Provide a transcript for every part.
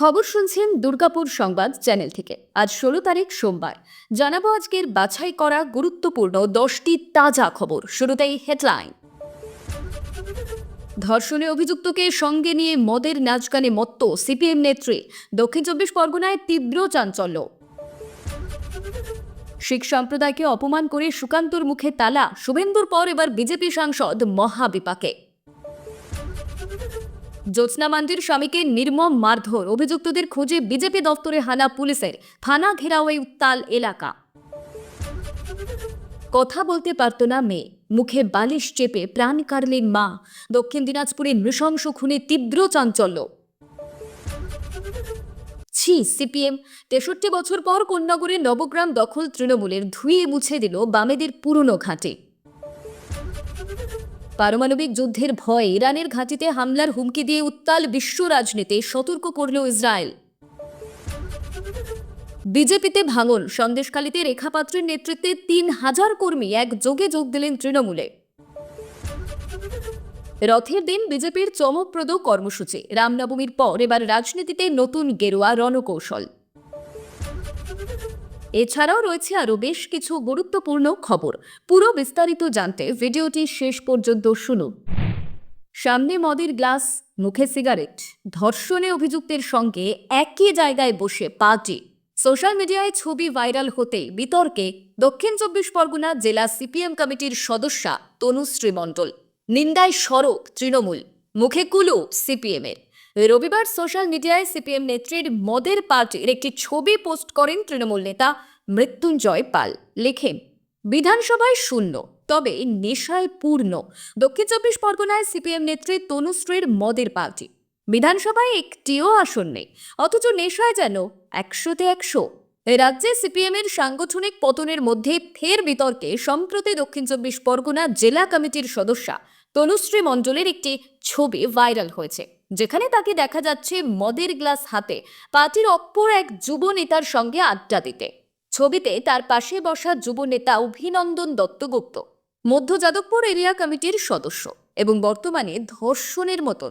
খবর শুনছেন দুর্গাপুর সংবাদ চ্যানেল থেকে। আজ ষোলো তারিখ সোমবার। জানাব আজকের বাছাই করা গুরুত্বপূর্ণ দশটি তাজা খবর। শুরুতেই হেডলাইন। ধর্ষণে অভিযুক্তকে সঙ্গে নিয়ে মদের নাচ গানে মত্ত সিপিএম নেত্রী। দক্ষিণ চব্বিশ পরগনায় তীব্র চাঞ্চল্য। শিখ সম্প্রদায়কে অপমান করে সুকান্তর মুখে তালা। শুভেন্দুর পর এবার বিজেপি সাংসদ মহাবিপাকে। জ্যোৎস্না মান্ডির স্বামীকে নির্মম মারধর। অভিযুক্তদের খোঁজে বিজেপি দপ্তরে হানা পুলিশের। থানা ঘেরাও এই উত্তাল এলাকা। কথা বলতে পারত না মেয়ে। মুখে বালিশ চেপে প্রাণ কাড়লেন মা। দক্ষিণ দিনাজপুরে নৃশংস খুনে তীব্র চাঞ্চল্য। ছি, সিপিএম। তেষট্টি বছর পর কোন্নগরে নবগ্রাম দখল তৃণমূলের ধুয়ে মুছে দিল বামেদের পুরনো ঘাঁটি। পারমাণবিক যুদ্ধের ভয়ে ইরানের ঘাঁটিতে হামলার হুমকি দিয়ে উত্তাল বিশ্ব রাজনীতি, সতর্ক করল ইসরায়েল। বিজেপিতে ভাঙন, সন্দেশখালীতে রেখা পাত্রের নেতৃত্বে তিন হাজার কর্মী এক যোগে যোগ দিলেন তৃণমূলে। রথের দিন বিজেপির চমকপ্রদ কর্মসূচি, রামনবমীর পর এবার রাজনীতিতে নতুন গেরুয়া রণকৌশল। এছাড়াও রয়েছে আরও বেশ কিছু গুরুত্বপূর্ণ খবর। পুরো বিস্তারিত জানতে ভিডিওটি শেষ পর্যন্ত শুনুন। সামনে মদের গ্লাস, মুখে সিগারেট। ধর্ষণে অভিযুক্তের সঙ্গে একই জায়গায় বসে পার্টি। সোশ্যাল মিডিয়ায় ছবি ভাইরাল হতে বিতর্কে দক্ষিণ চব্বিশ পরগনা জেলা সিপিএম কমিটির সদস্যা তনুশ্রী মণ্ডল। নিন্দায় সড়ক তৃণমূল, মুখে কুলু সিপিএমের। রবিবার সোশ্যাল মিডিয়ায় সিপিএম নেত্রীর মদের পার্টির একটি ছবি পোস্ট করেন তৃণমূল নেতা মৃত্যুঞ্জয় পাল। লেখেন, বিধানসভায় শূন্য, তবে নেশায় পূর্ণ। দক্ষিণ চব্বিশ পরগনায় সিপিএম নেত্রী তনুশ্রীর মদের পার্টি। বিধানসভায় একটিও আসন নেই, অথচ নেশায় যেন একশোতে একশো। রাজ্যে সিপিএম এর সাংগঠনিক পতনের মধ্যে ফের বিতর্কে সম্প্রতি দক্ষিণ চব্বিশ পরগনা জেলা কমিটির সদস্যা তনুশ্রী মণ্ডলের একটি ছবি ভাইরাল হয়েছে। যেখানে তাকে দেখা যাচ্ছে মদের গ্লাস হাতে, পার্টির অপর এক যুব নেতার সঙ্গে আড্ডা দিতে। ছবিতে তার পাশে বসা যুব নেতা অভিনন্দন দত্তগুপ্ত, মধ্য যাদবপুর এরিয়া কমিটির সদস্য এবং বর্তমানে ধর্ষণের মতন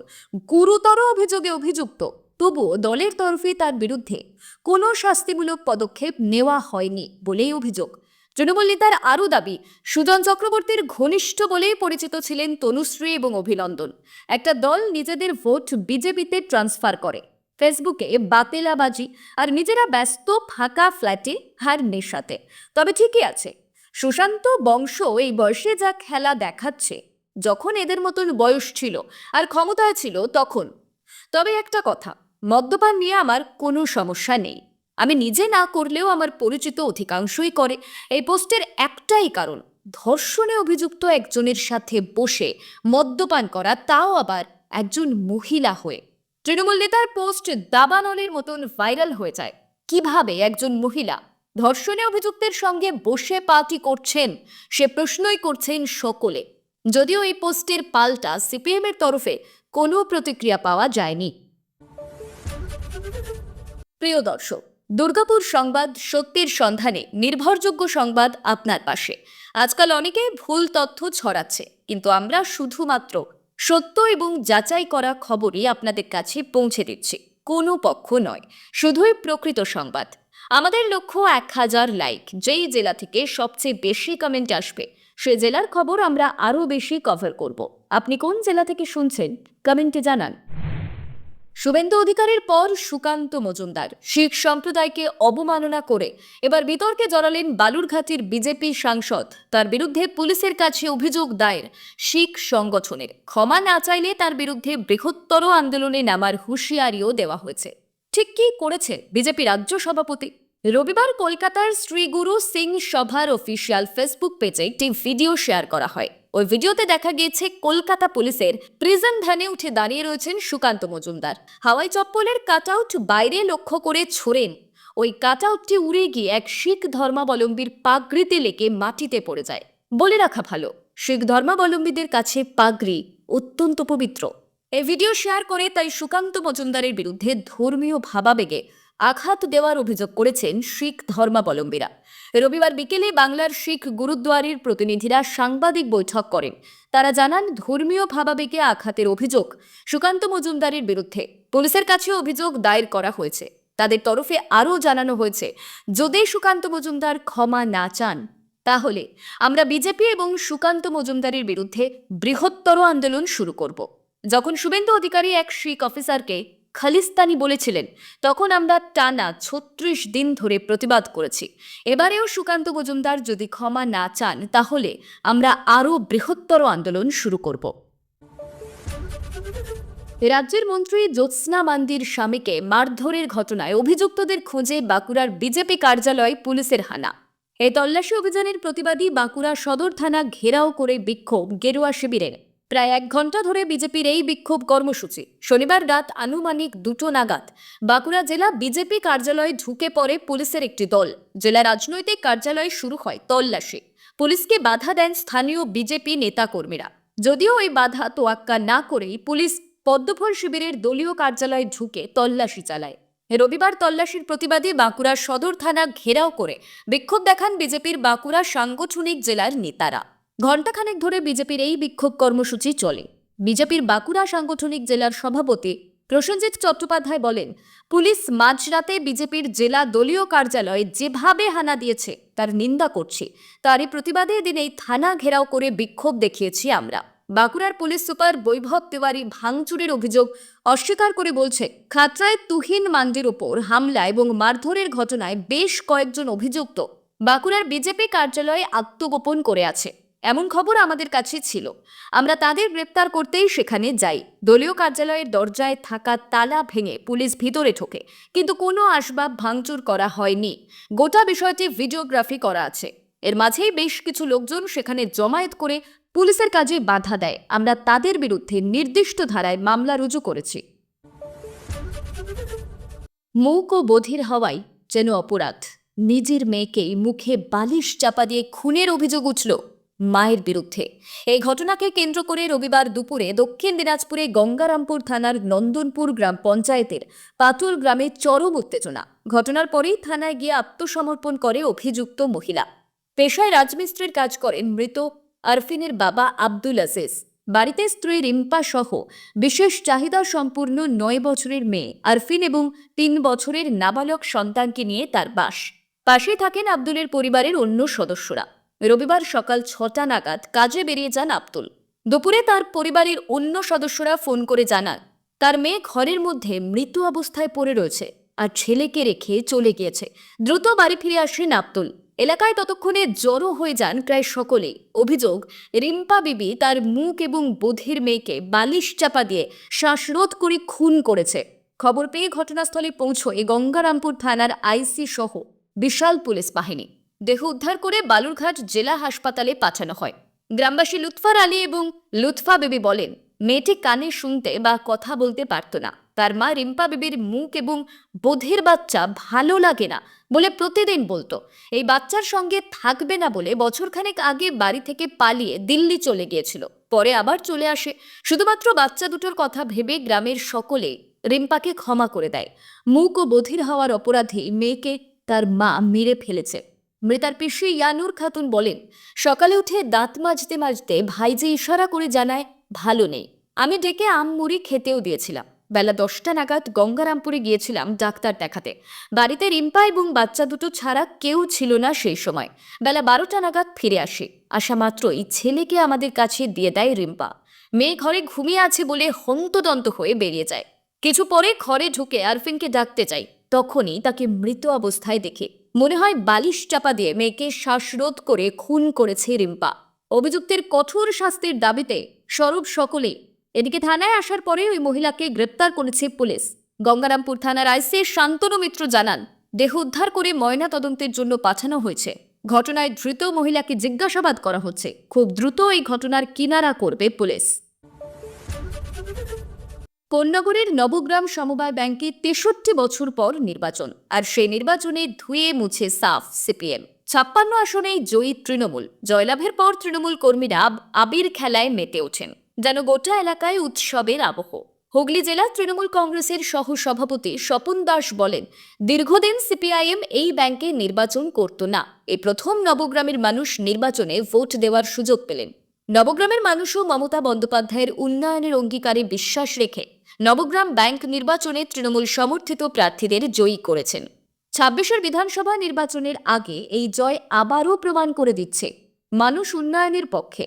গুরুতর অভিযোগে অভিযুক্ত। তবুও দলের তরফে তার বিরুদ্ধে কোনো শাস্তিমূলক পদক্ষেপ নেওয়া হয়নি বলেই অভিযোগ। তৃণমূল নেতার আরও দাবি, সুজন চক্রবর্তীর ঘনিষ্ঠ বলেই পরিচিত ছিলেন তনুশ্রী এবং অভিনন্দন। একটা দল নিজেদের ভোট বিজেপিতে ট্রান্সফার করে। ফেসবুকে বাতেলাবাজি আর নিজেরা ব্যস্ত ফাঁকা ফ্ল্যাটে হার নেশাতে। তবে ঠিকই আছে, সুশান্ত বংশ এই বয়সে যা খেলা দেখাচ্ছে, যখন এদের মতন বয়স ছিল আর ক্ষমতায় ছিল তখন। তবে একটা কথা, মদ্যপান নিয়ে আমার কোনো সমস্যা নেই। আমি নিজে না করলেও আমার পরিচিত অধিকাংশই করে। এই পোস্টের একটাই কারণ, ধর্ষণে অভিযুক্ত একজনের সাথে বসে মদ্যপান করা, তাও আবার একজন মহিলা হয়ে। তৃণমূল নেতার পোস্ট দাবানলের মতন ভাইরাল হয়ে যায়। কীভাবে একজন মহিলা ধর্ষণে অভিযুক্তের সঙ্গে বসে পার্টি করছেন, সে প্রশ্নই করছেন সকলে। যদিও এই পোস্টের পাল্টা সিপিএম এর তরফে কোনো প্রতিক্রিয়া পাওয়া যায়নি। প্রিয় দর্শক দুর্গাপুর সংবাদ সত্যের সন্ধানে নির্ভরযোগ্য সংবাদ আপনার পাশে। আজকাল অনেকে ভুল তথ্য ছড়াচ্ছে, কিন্তু আমরা শুধুমাত্র সত্য এবং যাচাই করা খবরই আপনাদের কাছে পৌঁছে দিচ্ছি। কোনো পক্ষ নয়, শুধুই প্রকৃত সংবাদ। আমাদের লক্ষ্য এক হাজার লাইক, যেই জেলা থেকে সবচেয়ে বেশি কমেন্ট আসবে, সে জেলার খবর আমরা আরও বেশি কভার করব। আপনি কোন জেলা থেকে শুনছেন কমেন্টে জানান। শুভেন্দু অধিকারের পর সুকান্ত মজুমদার। শিখ সম্প্রদায়কে অবমাননা করে এবার বিতর্কে জড়ালেন বালুরঘাটের বিজেপি সাংসদ। তার বিরুদ্ধে পুলিশের কাছে অভিযোগ দায়ের শিখ সংগঠনের। ক্ষমা না চাইলে তার বিরুদ্ধে বৃহত্তর আন্দোলনে নামার হুঁশিয়ারিও দেওয়া হয়েছে। ঠিক কি করেছে বিজেপি রাজ্য সভাপতি? রবিবার কলকাতার শ্রীগুরু সিং সভার অফিসিয়াল ফেসবুক পেজে একটি ভিডিও শেয়ার করা হয়। ওই ভিডিওতে দেখা গিয়েছে, কলকাতা পুলিশের প্রিজন ভ্যানে উঠে দাঁড়িয়ে রয়েছেন সুকান্ত মজুমদার। হাওয়াই চপ্পলের কাটআউট বাইরে লক্ষ্য করে ছোড়েন। ওই কাটআউটটি উড়ে গিয়ে এক শিখ ধর্মাবলম্বীর পাগড়িতে লেগে মাটিতে পড়ে যায়। বলে রাখা ভালো, শিখ ধর্মাবলম্বীদের কাছে পাগড়ি অত্যন্ত পবিত্র। এই ভিডিও শেয়ার করে তাই সুকান্ত মজুমদারের বিরুদ্ধে ধর্মীয় ভাবাবেগে আঘাত দেওয়ার অভিযোগ করেছেন শিখ ধর্মাবলম্বীরা। রবিবার বিকেলে বাংলার শিখ গুরুদ্বারের প্রতিনিধিরা সাংবাদিক বৈঠক করেন। তারা জানান, ধর্মীয় ভাবাবেগে আঘাতের অভিযোগ সুকান্ত মজুমদারের বিরুদ্ধে। পুলিশের কাছে অভিযোগ দায়ের করা হয়েছে। তাদের তরফে আরও জানানো হয়েছে, যদি সুকান্ত মজুমদার ক্ষমা না চান, তাহলে আমরা বিজেপি এবং সুকান্ত মজুমদারের বিরুদ্ধে বৃহত্তর আন্দোলন শুরু করব। যখন শুভেন্দু অধিকারী এক শিখ অফিসারকে খালিস্তানি বলেছিলেন। তখন আমরা টানা ছত্রিশ দিন ধরে প্রতিবাদ করেছি। এবারেও সুকান্ত মজুমদার যদি ক্ষমা না চান, তাহলে আমরা আরও বৃহত্তর আন্দোলন শুরু করব। রাজ্যের মন্ত্রী জ্যোৎস্না মান্দির স্বামীকে মারধরের ঘটনায় অভিযুক্তদের খোঁজে বাঁকুড়ার বিজেপি কার্যালয় পুলিশের হানা। এই তল্লাশি অভিযানের প্রতিবাদী বাঁকুড়া সদর থানা ঘেরাও করে বিক্ষোভ গেরুয়া শিবিরের। প্রায় এক ঘণ্টা ধরে বিজেপির এই বিক্ষোভ কর্মসূচি। শনিবার রাত আনুমানিক দুটো নাগাদ বাঁকুড়া জেলা বিজেপি কার্যালয়ে ঢুকে পড়ে পুলিশের একটি দল। জেলা রাজনৈতিক কার্যালয়ে শুরু হয় তল্লাশি। পুলিশকে বাধা দেন স্থানীয় বিজেপি নেতাকর্মীরা। যদিও এই বাধা তোয়াক্কা না করেই পুলিশ পদ্মফল শিবিরের দলীয় কার্যালয়ে ঢুকে তল্লাশি চালায়। রবিবার তল্লাশির প্রতিবাদে বাঁকুড়া সদর থানা ঘেরাও করে বিক্ষোভ দেখান বিজেপির বাঁকুড়া সাংগঠনিক জেলার নেতারা। ঘণ্টাখানেক ধরে বিজেপির এই বিক্ষোভ কর্মসূচি চলে। বিজেপির বাঁকুড়া সাংগঠনিক জেলার সভাপতি প্রসেনজিৎ চট্টোপাধ্যায় বলেন, পুলিশ মাঝরাতে বিজেপির জেলা দলীয় কার্যালয়ে যেভাবে হানা দিয়েছে, তার নিন্দা করছি। তারই প্রতিবাদে এদিন এই থানা ঘেরাও করে বিক্ষোভ দেখিয়েছি আমরা। বাঁকুড়ার পুলিশ সুপার বৈভব তিওয়ারি ভাঙচুরের অভিযোগ অস্বীকার করে বলছে খাতরায় তুহিন মান্ডির ওপর হামলা এবং মারধরের ঘটনায় বেশ কয়েকজন অভিযুক্ত। বাঁকুড়ার বিজেপি কার্যালয়ে আত্মগোপন করে আছে। এমন খবর আমাদের কাছে ছিল। আমরা তাদের গ্রেপ্তার করতেই সেখানে যাই। দলীয় কার্যালয়ের দরজায় থাকা তালা ভেঙে পুলিশ ভিতরে ঢোকে, কিন্তু কোনো আসবাব ভাঙচুর করা হয়নি। গোটা বিষয়টি ভিডিওগ্রাফি করা আছে। এর মাঝেই বেশ কিছু লোকজন সেখানে জমায়েত করে পুলিশের কাজে বাধা দেয়। আমরা তাদের বিরুদ্ধে নির্দিষ্ট ধারায় মামলা রুজু করেছি। মুখ ও বধির হওয়াই যেন অপরাধ। নিজের মেয়েকেই মুখে বালিশ চাপা দিয়ে খুনের অভিযোগ উঠল। মায়ের বিরুদ্ধে। এই ঘটনাকে কেন্দ্র করে রবিবার দুপুরে দক্ষিণ দিনাজপুরে গঙ্গারামপুর থানার নন্দনপুর গ্রাম পঞ্চায়েতের পাটুল গ্রামে চরম উত্তেজনা। ঘটনার পরেই থানায় গিয়ে আত্মসমর্পণ করে অভিযুক্ত মহিলা। পেশায় রাজমিস্ত্রির কাজ করেন মৃত আরফিনের বাবা আব্দুল আজিজ। বাড়িতে স্ত্রী রিম্পা সহ বিশেষ চাহিদা সম্পূর্ণ নয় বছরের মেয়ে আরফিন এবং তিন বছরের নাবালক সন্তানকে নিয়ে তার বাস। পাশে থাকেন আব্দুলের পরিবারের অন্য সদস্যরা। রবিবার সকাল ছটা নাগাদ কাজে বেরিয়ে যান আব্দুল। দুপুরে তার পরিবারের অন্য সদস্যরা ফোন করে জানান, তার মেয়ে ঘরের মধ্যে মৃত অবস্থায় পড়ে রয়েছে আর ছেলেকে রেখে চলে গিয়েছে। দ্রুত বাড়ি ফিরে আসেন আব্দুল। এলাকায় ততক্ষণে জড়ো হয়ে যান প্রায় সকলেই। অভিযোগ, রিম্পা বিবি তার মুখ এবং বোধের মেয়েকে বালিশ চাপা দিয়ে শ্বাসরোধ করে খুন করেছে। খবর পেয়ে ঘটনাস্থলে পৌঁছয় গঙ্গারামপুর থানার আইসি সহ বিশাল পুলিশ বাহিনী। দেহ উদ্ধার করে বালুরঘাট জেলা হাসপাতালে পাঠানো হয়। গ্রামবাসী লুৎফার আলী এবং লুৎফা বেবি বলেন, মেয়েটি কানে শুনতে বা কথা বলতে পারত না। তার মা রিম্পা বেবির মুখ এবং বোধের বাচ্চা ভালো লাগে না বলে প্রতিদিন বলতো। এই বাচ্চার সঙ্গে থাকবে না বলে বছরখানেক আগে বাড়ি থেকে পালিয়ে দিল্লি চলে গিয়েছিল। পরে আবার চলে আসে। শুধুমাত্র বাচ্চা দুটোর কথা ভেবে গ্রামের সকলে রিম্পাকে ক্ষমা করে দেয়। মুখ ও বধির হওয়ার অপরাধে মেয়েকে তার মা মেরে ফেলেছে। মৃতার পিসি ইয়ানুর খাতুন বলেন, সকালে উঠে দাঁত মাজতে মাজতে ভাই যে ইশারা করে জানায়, ভালো নেই। আমি ডেকে আম মুড়ি খেতেও দিয়েছিলাম। বেলা দশটা নাগাদ গঙ্গারামপুরে গিয়েছিলাম ডাক্তার দেখাতে। বাড়িতে রিম্পা এবং বাচ্চা দুটো ছাড়া কেউ ছিল না সেই সময়। বেলা বারোটা নাগাদ ফিরে আসে। আসা মাত্রই ছেলেকে আমাদের কাছে দিয়ে দেয় রিম্পা। মেয়ে ঘরে ঘুমিয়ে আছে বলে হন্তদন্ত হয়ে বেরিয়ে যায়। কিছু পরে ঘরে ঢুকে আরফিনকে ডাকতে চাই তখনই তাকে মৃত অবস্থায় দেখে। মনে হয় বালিশ চাপা দিয়ে মেয়েকে শ্বাসরোধ করে খুন করেছে রিম্পা। অভিযুক্তের কঠোর শাস্তির দাবিতে স্বরূপ সকলে এদিকে থানায় আসার পরে ওই মহিলাকে গ্রেপ্তার করেছে পুলিশ। গঙ্গারামপুর থানার আইসি শান্তনু মিত্র জানান, দেহ উদ্ধার করে ময়না তদন্তের জন্য পাঠানো হয়েছে। ঘটনায় ধৃত মহিলাকে জিজ্ঞাসাবাদ করা হচ্ছে। খুব দ্রুত এই ঘটনার কিনারা করবে পুলিশ। কোন্নগরের নবগ্রাম সমবায় ব্যাংকে তেষট্টি বছর পর নির্বাচন, আর সেই নির্বাচনে ধুয়ে মুছে সাফ সিপিএম। ছাপ্পান্ন আসনে জয়ী তৃণমূল, জয়লাভের পর তৃণমূল কর্মীরা আবির খেলায় মেতে ওঠেন, যেন গোটা এলাকায় উৎসবের আবহ। হুগলি জেলা তৃণমূল কংগ্রেসের সহ সভাপতি স্বপন দাস বলেন, দীর্ঘদিন সিপিআইএম এই ব্যাংকে নির্বাচন করত না। এই প্রথম নবগ্রামের মানুষ নির্বাচনে ভোট দেওয়ার সুযোগ পেলেন। নবগ্রামের মানুষও মমতা বন্দ্যোপাধ্যায়ের উন্নয়নের অঙ্গীকারে বিশ্বাস রেখে নবগ্রাম ব্যাংক নির্বাচনে তৃণমূল সমর্থিত প্রার্থীদের জয়ী করেছেন। ছাব্বিশের বিধানসভা নির্বাচনের আগে এই জয় আবারও প্রমাণ করে দিচ্ছে মানুষ উন্নয়নের পক্ষে।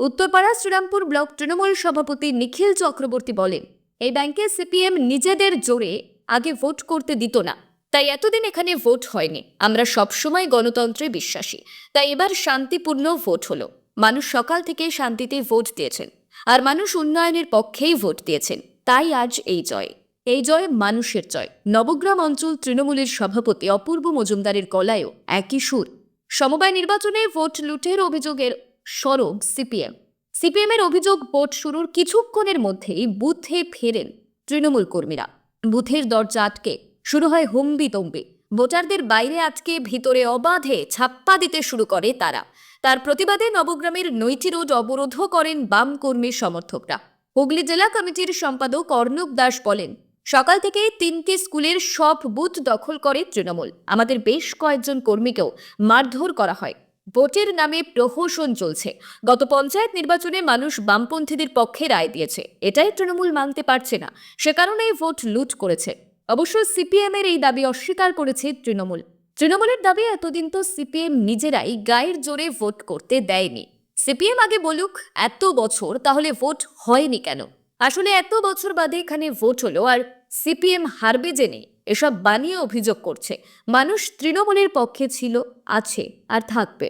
উত্তরপাড়া শ্রীরামপুর ব্লক তৃণমূল সভাপতি নিখিল চক্রবর্তী বলেন, এই ব্যাংকে সিপিএম নিজেদের জোরে আগে ভোট করতে দিত না, তাই এতদিন এখানে ভোট হয়নি। আমরা সবসময় গণতন্ত্রে বিশ্বাসী, তাই এবার শান্তিপূর্ণ ভোট হলো। মানুষ সকাল থেকে শান্তিতে ভোট দিয়েছেন, আর মানুষ উন্নয়নের পক্ষেই ভোট দিয়েছেন। তাই আজ এই জয়। এই জয় মানুষের জয়। নবগ্রাম অঞ্চল তৃণমূলের সভাপতি অপূর্ব মজুমদারের গলায়ও একই সুর। সমবায় নির্বাচনে ভোট লুটের অভিযোগের সরব সিপিএম। সিপিএমের অভিযোগ ভোট শুরুর কিছুক্ষণের মধ্যেই বুথে ফেরেন তৃণমূল কর্মীরা। বুথের দরজা আটকে, শুরু হয় হুম্বি তম্বি ভোটারদের বাইরে আটকে, ভিতরে অবাধে ছাপ্পা দিতে শুরু করে তারা। তার প্রতিবাদে নবগ্রামের নৈটি রোড অবরোধও করেন বাম কর্মীর সমর্থকরা। হুগলি জেলা কমিটির সম্পাদক অর্ণব দাস বলেন, সকাল থেকে তিনটি স্কুলের সব বুথ দখল করে তৃণমূল। আমাদের বেশ কয়েকজন কর্মীকেও মারধর করা হয়। ভোটের নামে প্রহসন চলছে। গত পঞ্চায়েত নির্বাচনে মানুষ বামপন্থীদের পক্ষে রায় দিয়েছে। এটাই তৃণমূল মানতে পারছে না। সে কারণেই ভোট লুট করেছে। অবশ্য সিপিএম এর এই দাবি অস্বীকার করেছে তৃণমূল। তৃণমূলের দাবি, এতদিন তো সিপিএম নিজেরাই গায়ের জোরে ভোট করতে দেয়নি। সিপিএম আগে বলুক, এত বছর তাহলে ভোট হয়নি কেন? আসলে এত বছর বাদে এখানে ভোট হলো আর সিপিএম হারবে জেনে এসব বানিয়ে অভিযোগ করছে। মানুষ তৃণমূলের পক্ষে ছিল, আছে আর থাকবে।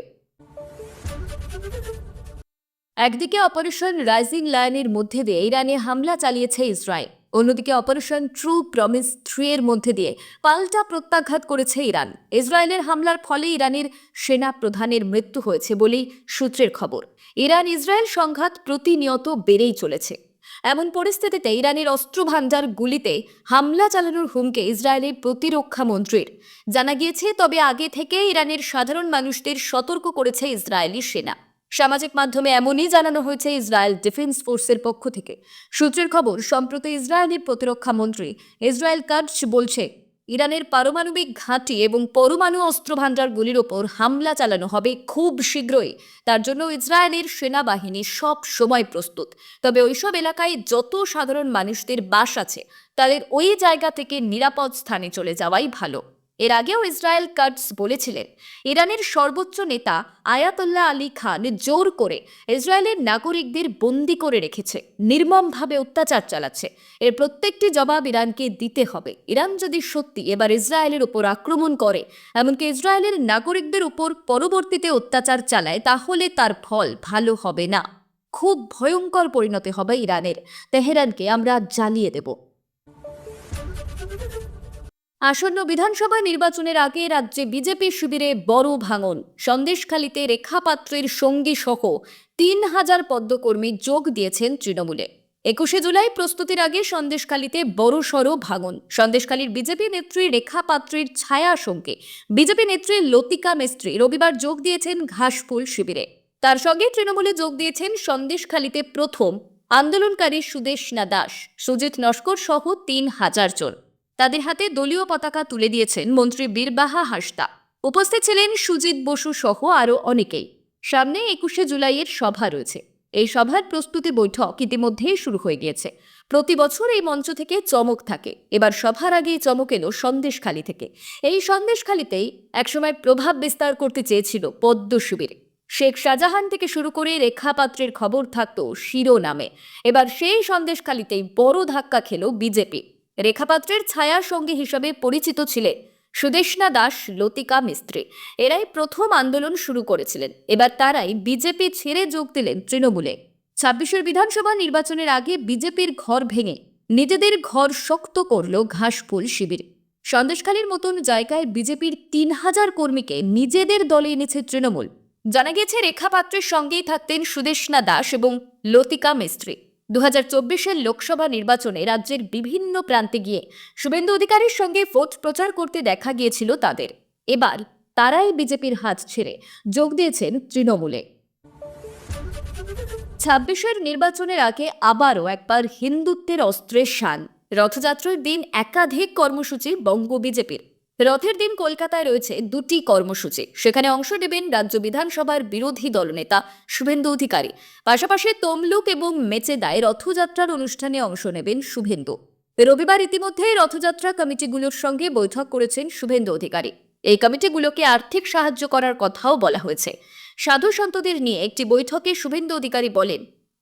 একদিকে অপারেশন রাইজিং লায়নের মধ্যে দিয়ে ইরানে হামলা চালিয়েছে ইসরায়েল। অন্যদিকে অপারেশন ট্রু প্রমিস থ্রি এর মধ্যে দিয়ে পাল্টা প্রত্যাঘাত করেছে ইরান। ইসরায়েলের হামলার ফলে ইরানের সেনা প্রধানের মৃত্যু হয়েছে বলেই সূত্রের খবর। ইরান ইসরায়েল সংঘাত প্রতিনিয়ত বেড়েই চলেছে। এমন পরিস্থিতিতে ইরানের অস্ত্র ভান্ডার গুলিতে হামলা চালানোর হুমকে ইসরায়েলের প্রতিরক্ষা মন্ত্রীর জানা গিয়েছে, তবে আগে থেকে ইরানের সাধারণ মানুষদের সতর্ক করেছে ইসরায়েলি সেনা। সামাজিক মাধ্যমে এমনই জানানো হয়েছে ইসরায়েল ডিফেন্স ফোর্সের পক্ষ থেকে। সূত্রের খবর, সম্প্রতি ইসরায়েলের প্রতিরক্ষা মন্ত্রী ইসরায়েল কাটস বলছে, ইরানের পারমাণবিক ঘাঁটি এবং পরমাণু অস্ত্র ভাণ্ডারগুলির ওপর হামলা চালানো হবে খুব শীঘ্রই। তার জন্য ইসরায়েলের সেনাবাহিনী সব সময় প্রস্তুত। তবে ওইসব এলাকায় যত সাধারণ মানুষদের বাস আছে, তাদের ওই জায়গা থেকে নিরাপদ স্থানে চলে যাওয়াই ভালো। এর আগেও ইসরায়েল কাটস বলেছিলেন, ইরানের সর্বোচ্চ নেতা আয়াতুল্লাহ আলী খান জোর করে ইসরায়েলের নাগরিকদের বন্দি করে রেখেছে, নির্মমভাবে অত্যাচার চালাচ্ছে। এর প্রত্যেকটি জবাব ইরানকে দিতে হবে। ইরান যদি সত্যি এবার ইসরায়েলের উপর আক্রমণ করে, এমনকি ইসরায়েলের নাগরিকদের উপর পরবর্তীতে অত্যাচার চালায়, তাহলে তার ফল ভালো হবে না। খুব ভয়ঙ্কর পরিণতি হবে ইরানের। তেহরানকে আমরা জ্বালিয়ে দেব। আসন্ন বিধানসভা নির্বাচনের আগে রাজ্যে বিজেপি শিবিরে বড় ভাঙন। সন্দেশখালীতে রেখাপাত্রের সঙ্গী সহ তিন হাজার পদ্মকর্মী যোগ দিয়েছেন তৃণমূলে। একুশে জুলাই প্রস্তুতির আগে সন্দেশখালীতে বড় সড় ভাঙন। সন্দেশখালীর বিজেপি নেত্রী রেখা পাত্রীর ছায়া সঙ্গে বিজেপি নেত্রী লতিকা মিস্ত্রি রবিবার যোগ দিয়েছেন ঘাসফুল শিবিরে। তার সঙ্গে তৃণমূলে যোগ দিয়েছেন সন্দেশখালীতে প্রথম আন্দোলনকারী সুদেশনা দাস। সুজিত নস্কর সহ তিন হাজার জন। তাদের হাতে দলীয় পতাকা তুলে দিয়েছেন মন্ত্রী বীরবাহা হাসদা। উপস্থিত ছিলেন সুজিত বসু সহ আরও অনেকেই। সামনে একুশে জুলাইয়ের সভা রয়েছে। এই সভার প্রস্তুতি বৈঠক ইতিমধ্যেই শুরু হয়ে গিয়েছে। প্রতি বছর এই মঞ্চ থেকে চমক থাকে। এবার সভার আগেই চমক এলো সন্দেশখালি থেকে। এই সন্দেশখালিতেই একসময় প্রভাব বিস্তার করতে চেয়েছিল পদ্ম শিবিরে। শেখ শাহজাহান থেকে শুরু করে রেখাপাত্রের খবর থাকতো শিরোনামে। এবার সেই সন্দেশখালিতেই বড় ধাক্কা খেল বিজেপি। রেখাপাত্রের ছায়া সঙ্গী হিসাবে পরিচিত ছিলেন সুদেশনা দাস, লতিকা মিস্ত্রি। এরাই প্রথম আন্দোলন শুরু করেছিলেন। এবার তারাই বিজেপি ছেড়ে যোগ দিলেন তৃণমূলে। ছাব্বিশের বিধানসভা নির্বাচনের আগে বিজেপির ঘর ভেঙে নিজেদের ঘর শক্ত করল ঘাসফুল শিবির। সন্দেশখালীর মতন জায়গায় বিজেপির তিন হাজার কর্মীকে নিজেদের দলে এনেছে তৃণমূল। জানা গেছে রেখা পাত্রের সঙ্গেই থাকতেন সুদেশনা দাস এবং লতিকা মিস্ত্রি। দু চব্বিশের লোকসভা নির্বাচনে রাজ্যের বিভিন্ন প্রান্তে গিয়ে শুভেন্দু অধিকারীর সঙ্গে ভোট প্রচার করতে দেখা গিয়েছিল তাদের। এবার তারাই বিজেপির হাত ছেড়ে যোগ দিয়েছেন তৃণমূলে। ছাব্বিশের নির্বাচনের আগে আবারও একবার হিন্দুত্বের অস্ত্রের শান। রথযাত্রার দিন একাধিক কর্মসূচি বঙ্গ বিজেপির। রথের দিন কলকাতায় রয়েছে দুটি কর্মসূচি। সেখানে অংশ নেবেন রাজ্য বিধানসভার বিরোধী দলনেতা শুভেন্দু অধিকারী। পাশাপাশি তমলুক এবং মেচেদায় রথযাত্রার অনুষ্ঠানে অংশ নেবেন শুভেন্দু। রবিবার ইতিমধ্যেই রথযাত্রা কমিটিগুলোর সঙ্গে বৈঠক করেছেন শুভেন্দু অধিকারী। এই কমিটিগুলোকে আর্থিক সাহায্য করার কথাও বলা হয়েছে। সাধু সন্তদের নিয়ে একটি বৈঠকে শুভেন্দু অধিকারী বলেন,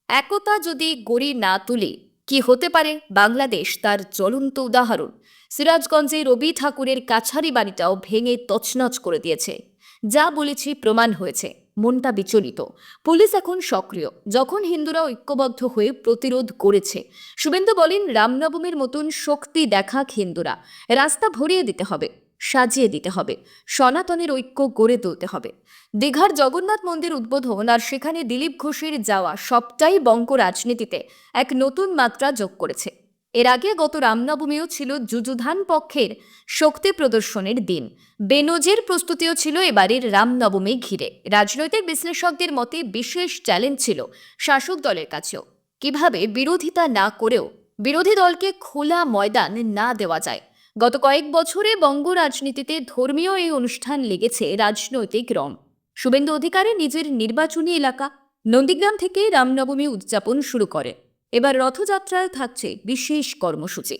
একতা যদি গড়ি না তুলি কি হতে পারে? বাংলাদেশ তার জ্বলন্ত উদাহরণ। সিরাজগঞ্জে রবি ঠাকুরের কাছারি বাড়িটাও ভেঙে তছনছ করে দিয়েছে। যা বলেছি প্রমাণ হয়েছে। মনটা বিচলিত। পুলিশ এখন সক্রিয়। যখন হিন্দুরা ঐক্যবদ্ধ হয়ে প্রতিরোধ করেছে, শুভেন্দু বলেন, রামনবমীর মতন শক্তি দেখাক হিন্দুরা। রাস্তা ভরিয়ে দিতে হবে। সাজিয়ে দিতে হবে। সনাতনের ঐক্য গড়ে তুলতে হবে। দীঘার জগন্নাথ মন্দির উদ্বোধন আর সেখানে দিলীপ ঘোষের যাওয়া সবটাই বঙ্গ রাজনীতিতে এক নতুন মাত্রা যোগ করেছে। এর আগে গত রামনবমীও ছিল যুযুধান পক্ষের শক্তি প্রদর্শনের দিন। বেনজির প্রস্তুতিও ছিল এবারের রামনবমী ঘিরে। রাজনৈতিক বিশ্লেষকদের মতে বিশেষ চ্যালেঞ্জ ছিল শাসক দলের কাছেও। কীভাবে বিরোধিতা না করেও বিরোধী দলকে খোলা ময়দান না দেওয়া যায়। গত কয়েক বছরে বঙ্গ রাজনীতিতে ধর্মীয় এই অনুষ্ঠান লেগেছে রাজনৈতিক রং। শুভেন্দু অধিকারী নিজের নির্বাচনী এলাকা নন্দীগ্রাম থেকে রামনবমী উদযাপন শুরু করে। এবার রথযাত্রায় থাকছে বিশেষ কর্মসূচি।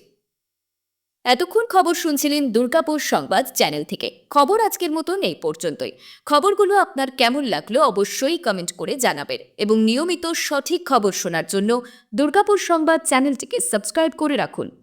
এতক্ষণ খবর শুনছিলেন দুর্গাপুর সংবাদ চ্যানেল থেকে। খবর আজকের মতন এই পর্যন্তই। খবরগুলো আপনার কেমন লাগল অবশ্যই কমেন্ট করে জানাবেন এবং নিয়মিত সঠিক খবর শোনার জন্য দুর্গাপুর সংবাদ চ্যানেলটিকে সাবস্ক্রাইব করে রাখুন।